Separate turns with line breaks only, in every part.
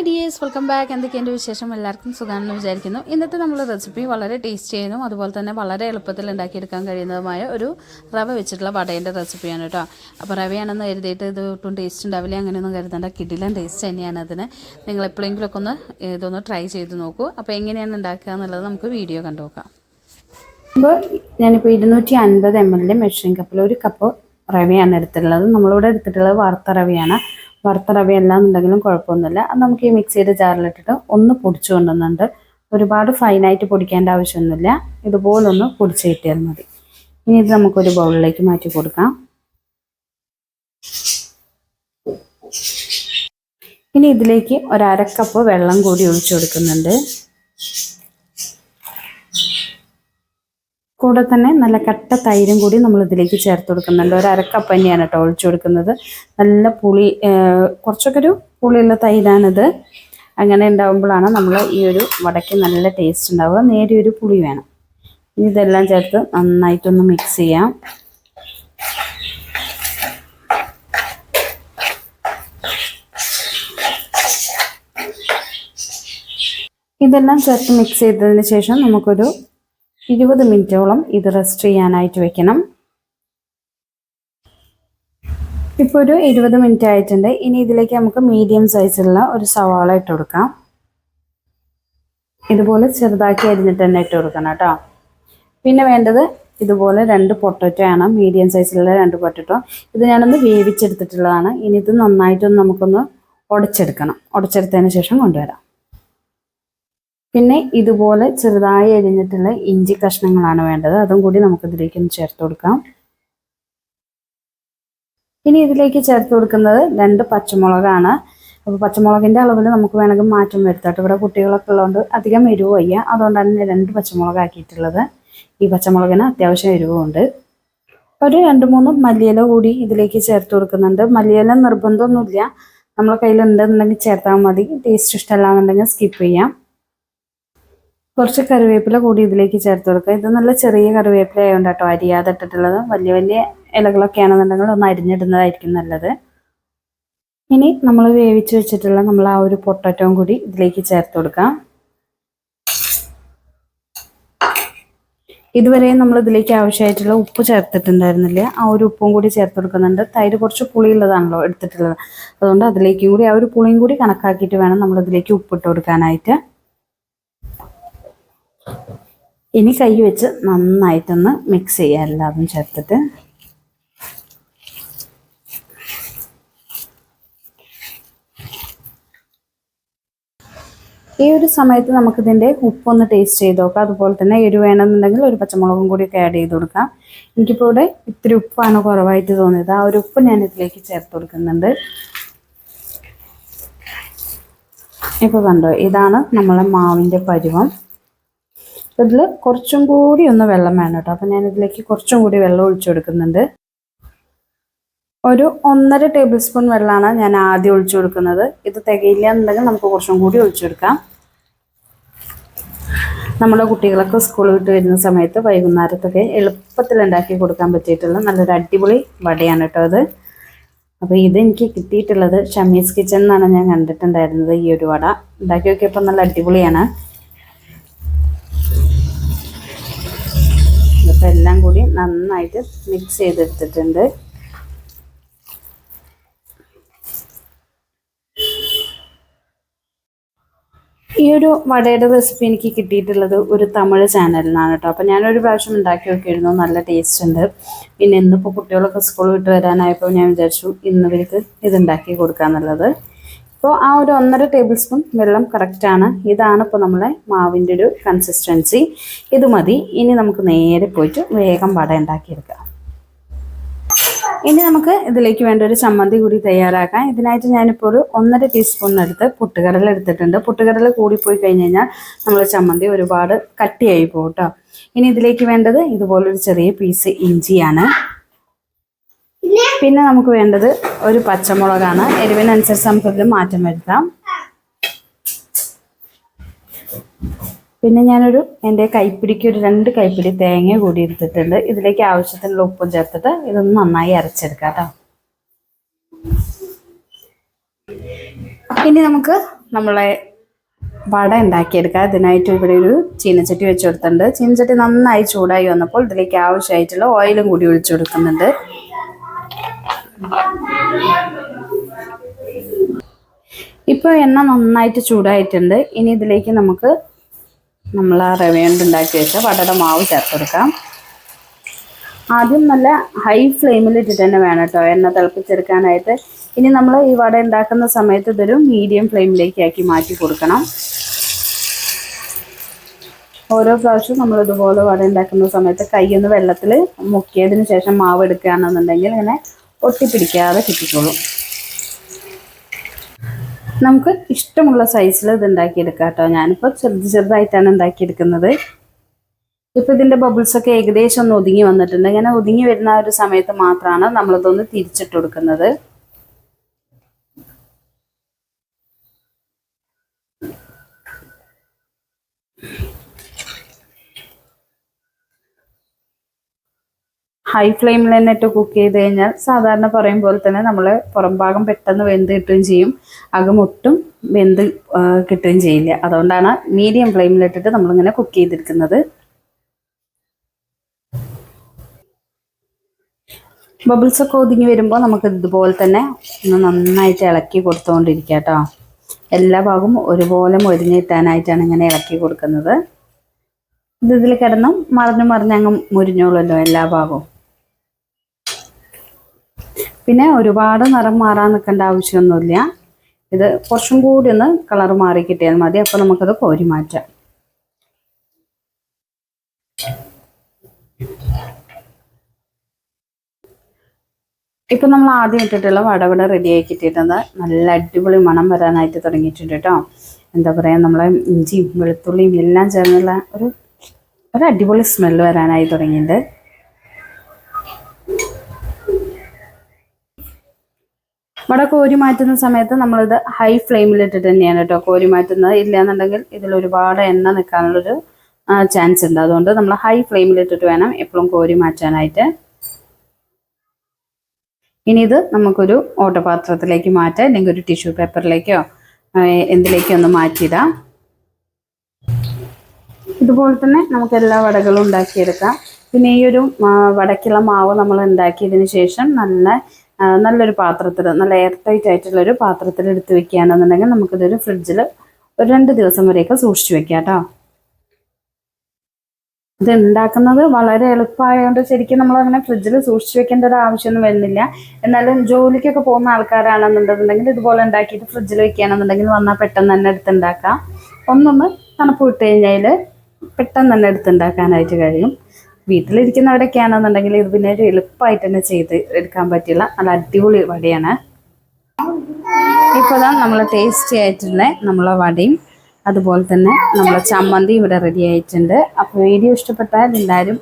Hi dears welcome back എന്തൊക്കെയുണ്ട് വിശേഷം? എല്ലാവർക്കും സുഖമാണെന്ന് വിചാരിക്കുന്നു. ഇന്നത്തെ നമ്മൾ റെസിപ്പി വളരെ ടേസ്റ്റ് ചെയ്യുന്നു. അതുപോലെ തന്നെ വളരെ എളുപ്പത്തിൽ ഉണ്ടാക്കിയെടുക്കാൻ കഴിയുന്നതുമായ ഒരു റവ വെച്ചിട്ടുള്ള വടേന്റെ റെസിപ്പിയാണ് കേട്ടോ. അപ്പോൾ റവയാണെന്ന് കരുതിയിട്ട് ഇത് ഒട്ടും ടേസ്റ്റ് ഉണ്ടാവില്ല. അങ്ങനെയൊന്നും കരുതേണ്ട. കിടിലൻ ടേസ്റ്റ് തന്നെയാണ് അതിന്. നിങ്ങൾ എപ്പോഴെങ്കിലുമൊക്കെ ഒന്ന് ഇതൊന്ന് ട്രൈ ചെയ്ത് നോക്കൂ. അപ്പോൾ എങ്ങനെയാണ് ഉണ്ടാക്കുക എന്നുള്ളത് നമുക്ക് വീഡിയോ കണ്ടു നോക്കാം.
അപ്പോൾ ഞാനിപ്പോൾ ഇരുന്നൂറ്റി അൻപത് എം എല്ലിന്റെ മെഷറിംഗ് കപ്പിൽ ഒരു കപ്പ് റവയാണ് എടുത്തിട്ടുള്ളത്. നമ്മളിവിടെ എടുത്തിട്ടുള്ളത് വറുത്ത റവയാണ്. വറുത്ത റവ എന്നുണ്ടെങ്കിലും കുഴപ്പമൊന്നുമില്ല. അത് നമുക്ക് ഈ മിക്സിയുടെ ജാറിലിട്ടിട്ട് ഒന്ന് പൊടിച്ചു കൊണ്ടുവന്നുണ്ട് ഒരുപാട് ഫൈനായിട്ട് പൊടിക്കേണ്ട ആവശ്യമൊന്നുമില്ല. ഇതുപോലൊന്ന് പൊടിച്ച് കിട്ടിയാൽ മതി. ഇനി ഇത് നമുക്കൊരു ബൗളിലേക്ക് മാറ്റി കൊടുക്കാം. ഇനി ഇതിലേക്ക് ഒരു അര കപ്പ് വെള്ളം കൂടി ഒഴിച്ചു കൊടുക്കുന്നുണ്ട്. കൂടെ തന്നെ നല്ല കട്ട തൈരും കൂടി നമ്മൾ ഇതിലേക്ക് ചേർത്ത് കൊടുക്കുന്നുണ്ട്. ഒരു അരക്കപ്പ് തന്നെയാണ് കേട്ടോ ഒഴിച്ചു കൊടുക്കുന്നത്. നല്ല പുളി കുറച്ചൊക്കെ ഒരു പുളിയുള്ള തൈരാണിത്. അങ്ങനെ ഉണ്ടാകുമ്പോഴാണ് നമ്മൾ ഈ ഒരു വടയ്ക്ക് നല്ല ടേസ്റ്റ് ഉണ്ടാവുക. നേരിയ ഒരു പുളി വേണം. ഇനി ഇതെല്ലാം ചേർത്ത് നന്നായിട്ടൊന്ന് മിക്സ് ചെയ്യാം. ഇതെല്ലാം ചേർത്ത് മിക്സ് ചെയ്തതിന് ശേഷം നമുക്കൊരു ഇരുപത് മിനിറ്റോളം ഇത് റെസ്റ്റ് ചെയ്യാനായിട്ട് വെക്കണം. ഇപ്പോൾ ഒരു ഇരുപത് മിനിറ്റ് ആയിട്ടുണ്ട്. ഇനി ഇതിലേക്ക് നമുക്ക് മീഡിയം സൈസിലുള്ള ഒരു സവാള ഇട്ട് കൊടുക്കാം. ഇതുപോലെ ചെറുതാക്കി അരിഞ്ഞിട്ട് തന്നെ ഇട്ട് കൊടുക്കണം കേട്ടോ. പിന്നെ വേണ്ടത് ഇതുപോലെ രണ്ട് പൊട്ടറ്റോ ആണ്. മീഡിയം സൈസിലുള്ള രണ്ട് പൊട്ടറ്റോ. ഇത് ഞാനൊന്ന് വേവിച്ചെടുത്തിട്ടുള്ളതാണ്. ഇനി ഇത് നന്നായിട്ടൊന്ന് നമുക്കൊന്ന് ഉടച്ചെടുക്കണം. ഉടച്ചെടുത്തതിന് ശേഷം കൊണ്ടുവരാം. പിന്നെ ഇതുപോലെ ചെറുതായി അരിഞ്ഞിട്ടുള്ള ഇഞ്ചി കഷ്ണങ്ങളാണ് വേണ്ടത്. അതും കൂടി നമുക്ക് ഇതിലേക്ക് ഒന്ന് ചേർത്ത് കൊടുക്കാം. ഇനി ഇതിലേക്ക് ചേർത്ത് കൊടുക്കുന്നത് രണ്ട് പച്ചമുളകാണ്. അപ്പോൾ പച്ചമുളകിന്റെ അളവിൽ നമുക്ക് വേണമെങ്കിൽ മാറ്റം വരുത്താട്ടോ ഇവിടെ കുട്ടികളൊക്കെ ഉള്ളതുകൊണ്ട് അധികം എരിവ് വയ്യ. അതുകൊണ്ടാണ് രണ്ട് പച്ചമുളക് ആക്കിയിട്ടുള്ളത്. ഈ പച്ചമുളകിന് അത്യാവശ്യം എരിവുണ്ട്. ഒരു രണ്ട് മൂന്ന് മല്ലിയില കൂടി ഇതിലേക്ക് ചേർത്ത് കൊടുക്കുന്നുണ്ട്. മല്ലിയില നിർബന്ധമൊന്നുമില്ല. നമ്മളെ കയ്യിലുണ്ടെന്നുണ്ടെങ്കിൽ ചേർത്താൽ മതി. ടേസ്റ്റ് ഇഷ്ടമല്ല എന്നുണ്ടെങ്കിൽ സ്കിപ്പ് ചെയ്യാം. കുറച്ച് കറിവേപ്പില കൂടി ഇതിലേക്ക് ചേർത്ത് കൊടുക്കുക. ഇത് നല്ല ചെറിയ കറിവേപ്പില ആയതുകൊണ്ട് കേട്ടോ അരിയാതെ ഇട്ടിട്ടുള്ളത്. വലിയ വലിയ ഇലകളൊക്കെ ആണെന്നുണ്ടെങ്കിൽ ഒന്ന് അരിഞ്ഞിടുന്നതായിരിക്കും നല്ലത്. ഇനി നമ്മൾ വേവിച്ച് വെച്ചിട്ടുള്ള നമ്മൾ ആ ഒരു പൊട്ടറ്റവും കൂടി ഇതിലേക്ക് ചേർത്ത് കൊടുക്കാം. ഇതുവരെ നമ്മൾ ഇതിലേക്ക് ആവശ്യമായിട്ടുള്ള ഉപ്പ് ചേർത്തിട്ടുണ്ടായിരുന്നില്ല. ആ ഒരു ഉപ്പും കൂടി ചേർത്ത് കൊടുക്കുന്നുണ്ട്. തൈര് കുറച്ച് പുളിയുള്ളതാണല്ലോ എടുത്തിട്ടുള്ളത്. അതുകൊണ്ട് അതിലേക്കും കൂടി ആ ഒരു പുളിയും കൂടി കണക്കാക്കിയിട്ട് വേണം നമ്മൾ ഇതിലേക്ക് ഉപ്പിട്ട് കൊടുക്കാനായിട്ട്. ഇനി കൈ വെച്ച് നന്നായിട്ടൊന്ന് മിക്സ് ചെയ്യാം എല്ലാതും ചേർത്തിട്ട്. ഈ ഒരു സമയത്ത് നമുക്കിതിന്റെ ഉപ്പൊന്ന് ടേസ്റ്റ് ചെയ്ത് നോക്കാം. അതുപോലെ തന്നെ എരിവ് വേണമെന്നുണ്ടെങ്കിൽ ഒരു പച്ചമുളകും കൂടി ഒക്കെ ആഡ് ചെയ്ത് കൊടുക്കാം. എനിക്കിപ്പോൾ ഇവിടെ ഇത്തിരി ഉപ്പാണ് കുറവായിട്ട് തോന്നിയത്. ആ ഒരു ഉപ്പ് ഞാൻ ഇതിലേക്ക് ചേർത്ത് കൊടുക്കുന്നുണ്ട്. ഇപ്പോൾ കണ്ടോ ഇതാണ് നമ്മളെ മാവിന്റെ പരുവം. ഇതിൽ കുറച്ചും കൂടി ഒന്ന് വെള്ളം വേണം കേട്ടോ. ഞാൻ ഇതിലേക്ക് കുറച്ചും കൂടി വെള്ളം ഒഴിച്ചു കൊടുക്കുന്നുണ്ട് ഒരു ഒന്നര ടേബിൾ സ്പൂൺ വെള്ളമാണ് ഞാൻ ആദ്യം ഒഴിച്ചു കൊടുക്കുന്നത് ഇത് തികയില്ല എന്നുണ്ടെങ്കിൽ നമുക്ക് കുറച്ചും കൂടി ഒഴിച്ചു കൊടുക്കാം നമ്മുടെ കുട്ടികളൊക്കെ സ്കൂൾ വിട്ട് വരുന്ന സമയത്ത് വൈകുന്നേരത്തൊക്കെ എളുപ്പത്തിൽ ഉണ്ടാക്കി കൊടുക്കാൻ പറ്റിയിട്ടുള്ള നല്ലൊരു അടിപൊളി വടയാണ് കേട്ടോ അത് അപ്പോൾ ഇത് എനിക്ക് കിട്ടിയിട്ടുള്ളത് ഷമീസ് കിച്ചൺ എന്നാണ് ഞാൻ കണ്ടിട്ടുണ്ടായിരുന്നത് ഈ ഒരു വട. ഉണ്ടാക്കി നോക്കിയപ്പോൾ നല്ല അടിപൊളിയാണ്. ഇതിപ്പോൾ എല്ലാം കൂടി നന്നായിട്ട് മിക്സ് ചെയ്തെടുത്തിട്ടുണ്ട്. ഈ ഒരു വടയുടെ റെസിപ്പി എനിക്ക് കിട്ടിയിട്ടുള്ളത് ഒരു തമിഴ് ചാനലിൽ നിന്നാണ് കേട്ടോ അപ്പോൾ ഞാനൊരു പ്രാവശ്യം ഉണ്ടാക്കി നോക്കിയിരുന്നു നല്ല ടേസ്റ്റ് ഉണ്ട്. പിന്നെ ഇന്നിപ്പോൾ കുട്ടികളൊക്കെ സ്കൂൾ വിട്ട് വരാനായപ്പോൾ ഞാൻ വിചാരിച്ചു ഇന്ന് ഇവർക്ക് ഇത് കൊടുക്കാന്നുള്ളത്. ഇപ്പോൾ ആ ഒരു ഒന്നര ടേബിൾ സ്പൂൺ വെള്ളം കറക്റ്റാണ് ഇതാണ് ഇപ്പോൾ നമ്മളെ മാവിന്റെ ഒരു കൺസിസ്റ്റൻസി ഇത് മതി. ഇനി നമുക്ക് നേരെ പോയിട്ട് വേഗം വട ഉണ്ടാക്കിയെടുക്കാം. ഇനി നമുക്ക് ഇതിലേക്ക് വേണ്ട ഒരു ചമ്മന്തി കൂടി തയ്യാറാക്കാം. ഇതിനായിട്ട് ഞാനിപ്പോൾ ഒരു ഒന്നര ടീസ്പൂണിനടുത്ത് പൊട്ടുകടല എടുത്തിട്ടുണ്ട്. പൊട്ടുകടല കൂടിപ്പോയി കഴിഞ്ഞ് കഴിഞ്ഞാൽ നമ്മൾ ചമ്മന്തി ഒരുപാട് കട്ടിയായി പോകും കേട്ടോ ഇനി ഇതിലേക്ക് വേണ്ടത് ഇതുപോലൊരു ചെറിയ പീസ് ഇഞ്ചിയാണ്. പിന്നെ നമുക്ക് വേണ്ടത് ഒരു പച്ചമുളകാണ്. എരിവിനനുസരിച്ച് നമുക്കിതിൽ മാറ്റം വരുത്താം. പിന്നെ ഞാനൊരു എന്റെ കൈപ്പിടിക്ക് ഒരു രണ്ട് കൈപ്പിടി തേങ്ങ കൂടി എടുത്തിട്ടുണ്ട്. ഇതിലേക്ക് ആവശ്യത്തിനുള്ള ഉപ്പും ചേർത്തിട്ട് ഇതൊന്ന് നന്നായി അരച്ചെടുക്കാം കേട്ടോ. ഇനി നമുക്ക് നമ്മളെ വട ഉണ്ടാക്കിയെടുക്കുക അതിനായിട്ട് ഇവിടെ ഒരു ചീനച്ചട്ടി വെച്ച് കൊടുത്തിട്ടുണ്ട്. ചീനച്ചട്ടി നന്നായി ചൂടായി വന്നപ്പോൾ ഇതിലേക്ക് ആവശ്യമായിട്ടുള്ള ഓയിലും കൂടി ഒഴിച്ചു കൊടുക്കുന്നുണ്ട്. ഇപ്പോൾ എണ്ണ നന്നായിട്ട് ചൂടായിട്ടുണ്ട്. ഇനി ഇതിലേക്ക് നമുക്ക് നമ്മൾ ആ റവയുണ്ട് ഉണ്ടാക്കി വെച്ച വടയുടെ മാവ് ചേർത്ത് കൊടുക്കാം. ആദ്യം നല്ല ഹൈ ഫ്ലെയിമിൽ ഇട്ടിട്ട് തന്നെ വേണം കേട്ടോ എണ്ണ തിളപ്പിച്ചെടുക്കാനായിട്ട്. ഇനി നമ്മൾ ഈ വട ഉണ്ടാക്കുന്ന സമയത്ത് ഇതൊരു മീഡിയം ഫ്ലെയിമിലേക്ക് ആക്കി മാറ്റി കൊടുക്കണം. ഓരോ പ്രാവശ്യവും നമ്മൾ ഇതുപോലെ വട ഉണ്ടാക്കുന്ന സമയത്ത് കൈയൊന്ന് വെള്ളത്തിൽ മുക്കിയതിന് ശേഷം മാവ് എടുക്കുകയാണെന്നുണ്ടെങ്കിൽ ഇങ്ങനെ ഒട്ടിപ്പിടിക്കാതെ കിട്ടിക്കോളും. നമുക്ക് ഇഷ്ടമുള്ള സൈസിൽ ഇത് ഉണ്ടാക്കിയെടുക്കാം കേട്ടോ ഞാനിപ്പോൾ ചെറുത് ചെറുതായിട്ടാണ് ഉണ്ടാക്കിയെടുക്കുന്നത്. ഇപ്പോൾ ഇതിന്റെ ബബിൾസൊക്കെ ഏകദേശം ഒന്ന് ഒതുങ്ങി വന്നിട്ടുണ്ട്. ഇങ്ങനെ ഒതുങ്ങി വരുന്ന ഒരു സമയത്ത് മാത്രമാണ് നമ്മളിതൊന്ന് തിരിച്ചിട്ട് കൊടുക്കുന്നത്. ഹൈ ഫ്ലെയിമിൽ തന്നെ ഇട്ട് കുക്ക് ചെയ്ത് കഴിഞ്ഞാൽ സാധാരണ പറയും പോലെ തന്നെ നമ്മൾ പുറം ഭാഗം പെട്ടെന്ന് വെന്ത് കിട്ടുകയും ചെയ്യും. അകമൊട്ടും വെന്ത് കിട്ടുകയും ചെയ്യില്ല. അതുകൊണ്ടാണ് മീഡിയം ഫ്ലെയിമിലിട്ടിട്ട് നമ്മളിങ്ങനെ കുക്ക് ചെയ്തിരിക്കുന്നത്. ബബിൾസ് ഒക്കെ ഒതുങ്ങി വരുമ്പോൾ നമുക്ക് ഇതുപോലെ തന്നെ ഒന്ന് നന്നായിട്ട് ഇളക്കി കൊടുത്തുകൊണ്ടിരിക്കുക കേട്ടോ. എല്ലാ ഭാഗവും ഒരുപോലെ മൊരിഞ്ഞിട്ടാനായിട്ടാണ് ഇങ്ങനെ ഇളക്കി കൊടുക്കുന്നത്. ഇത് ഇതിൽ കിടന്നും മറിഞ്ഞ് മറിഞ്ഞ് അങ്ങ് മുരിഞ്ഞോളുമല്ലോ എല്ലാ ഭാഗവും. പിന്നെ ഒരുപാട് നിറം മാറാൻ നിൽക്കേണ്ട ആവശ്യമൊന്നുമില്ല. ഇത് കുറച്ചും കൂടി ഒന്ന് കളർ മാറി കിട്ടിയാൽ മതി. അപ്പോൾ നമുക്കത് കോരി മാറ്റാം. ഇപ്പൊ നമ്മൾ ആദ്യം ഇട്ടിട്ടുള്ള വടവട റെഡി ആക്കി ഇട്ടിട്ടുണ്ട് നല്ല അടിപൊളി മണം വരാനായിട്ട് തുടങ്ങിയിട്ടുണ്ട് കേട്ടോ. എന്താ പറയാ നമ്മളെ ഇഞ്ചിയും വെളുത്തുള്ളിയും എല്ലാം ചേർന്നുള്ള ഒരു ഒരു അടിപൊളി സ്മെല്ല് വരാനായി തുടങ്ങിയിട്ടുണ്ട്. വട കോരി മാറ്റുന്ന സമയത്ത് നമ്മളിത് ഹൈ ഫ്ലെയിമിൽ ഇട്ടിട്ട് തന്നെയാണ് കേട്ടോ കോരി മാറ്റുന്നത്. ഇല്ലയെന്നുണ്ടെങ്കിൽ ഇതിൽ ഒരുപാട് എണ്ണ നിൽക്കാനുള്ളൊരു ചാൻസ് ഉണ്ട്. അതുകൊണ്ട് നമ്മൾ ഹൈ ഫ്ലെയിമിൽ ഇട്ടിട്ട് വേണം എപ്പോഴും കോരി മാറ്റാനായിട്ട്. ഇനി ഇത് നമുക്കൊരു ഓട്ടപാത്രത്തിലേക്ക് മാറ്റാം അല്ലെങ്കിൽ ഒരു ടിഷ്യൂ പേപ്പറിലേക്കോ എന്തിലേക്കോ ഒന്ന് മാറ്റിയിടാം. ഇതുപോലെ തന്നെ നമുക്ക് എല്ലാ വടകളും ഉണ്ടാക്കിയെടുക്കാം. പിന്നെ ഈ ഒരു വടക്കുള്ള മാവ് നമ്മൾ ഉണ്ടാക്കിയതിന് ശേഷം നല്ല നല്ലൊരു പാത്രത്തിൽ നല്ല എയർ ടൈറ്റ് ആയിട്ടുള്ളൊരു പാത്രത്തിൽ എടുത്ത് വെക്കുകയാണെന്നുണ്ടെങ്കിൽ നമുക്കിതൊരു ഫ്രിഡ്ജിൽ ഒരു രണ്ട് ദിവസം വരെയൊക്കെ സൂക്ഷിച്ചു വെക്കാം കേട്ടോ. ഇത് ഉണ്ടാക്കുന്നത് വളരെ എളുപ്പമായതുകൊണ്ട് ശരിക്കും നമ്മൾ അങ്ങനെ ഫ്രിഡ്ജിൽ സൂക്ഷിച്ചു വെക്കേണ്ട ഒരു ആവശ്യമൊന്നും വരുന്നില്ല. എന്നാലും ജോലിക്കൊക്കെ പോകുന്ന ആൾക്കാരാണെന്നുണ്ടെന്നുണ്ടെങ്കിൽ ഇതുപോലെ ഉണ്ടാക്കിയിട്ട് ഫ്രിഡ്ജിൽ വെക്കുകയാണെന്നുണ്ടെങ്കിൽ വന്നാൽ പെട്ടെന്ന് തന്നെ എടുത്തുണ്ടാക്കാം. ഒന്നൊന്ന് തണുപ്പ് വിട്ട് കഴിഞ്ഞാൽ പെട്ടെന്ന് തന്നെ എടുത്തുണ്ടാക്കാനായിട്ട് കഴിയും. വീട്ടിലിരിക്കുന്നവരൊക്കെ ആണെന്നുണ്ടെങ്കിൽ ഇത് പിന്നെ ഒരു എളുപ്പമായിട്ട് തന്നെ ചെയ്ത് എടുക്കാൻ പറ്റില്ല നല്ല അടിപൊളി വടയാണ്. ഇപ്പോൾ നമ്മൾ ടേസ്റ്റി ആയിട്ടുള്ള നമ്മളെ വടയും അതുപോലെ തന്നെ നമ്മളെ ചമ്മന്തി ഇവിടെ റെഡി ആയിട്ടുണ്ട്. അപ്പോൾ വീഡിയോ ഇഷ്ടപ്പെട്ടാൽ എല്ലാവരും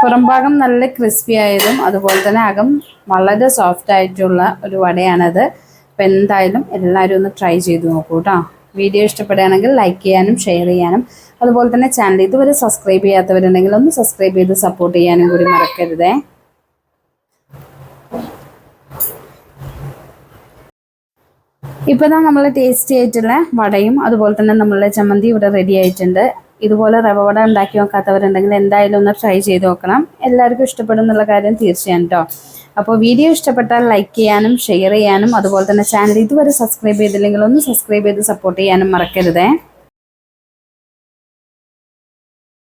പുറംഭാഗം നല്ല ക്രിസ്പി ആയതും അതുപോലെ തന്നെ അകം വളരെ സോഫ്റ്റ് ആയിട്ടുള്ള ഒരു വടയാണത്. അപ്പം എന്തായാലും എല്ലാവരും ഒന്ന് ട്രൈ ചെയ്ത് നോക്കൂ കേട്ടോ വീഡിയോ ഇഷ്ടപ്പെടുകയാണെങ്കിൽ ലൈക്ക് ചെയ്യാനും ഷെയർ ചെയ്യാനും. അതുപോലെ തന്നെ ചാനൽ ഇതുവരെ സബ്സ്ക്രൈബ് ചെയ്യാത്തവരുണ്ടെങ്കിൽ ഒന്ന് സബ്സ്ക്രൈബ് ചെയ്ത് സപ്പോർട്ട് ചെയ്യാനും കൂടി മറക്കരുതേ. ഇപ്പോൾ നമ്മൾ ടേസ്റ്റി ആയിട്ടുള്ള വടയും അതുപോലെ തന്നെ നമ്മളുടെ ചമ്മന്തി ഇവിടെ റെഡി ആയിട്ടുണ്ട്. ഇതുപോലെ റവ ഉണ്ടാക്കി നോക്കാത്തവരുണ്ടെങ്കിൽ എന്തായാലും ഒന്ന് ട്രൈ ചെയ്ത് നോക്കണം. എല്ലാവർക്കും ഇഷ്ടപ്പെടും എന്നുള്ള കാര്യം തീർച്ചയാണ് കേട്ടോ അപ്പോൾ വീഡിയോ ഇഷ്ടപ്പെട്ടാൽ ലൈക്ക് ചെയ്യാനും ഷെയർ ചെയ്യാനും അതുപോലെ തന്നെ ചാനൽ ഇതുവരെ സബ്സ്ക്രൈബ് ചെയ്തില്ലെങ്കിൽ ഒന്ന് സബ്സ്ക്രൈബ് ചെയ്ത് സപ്പോർട്ട് ചെയ്യാനും മറക്കരുതേ.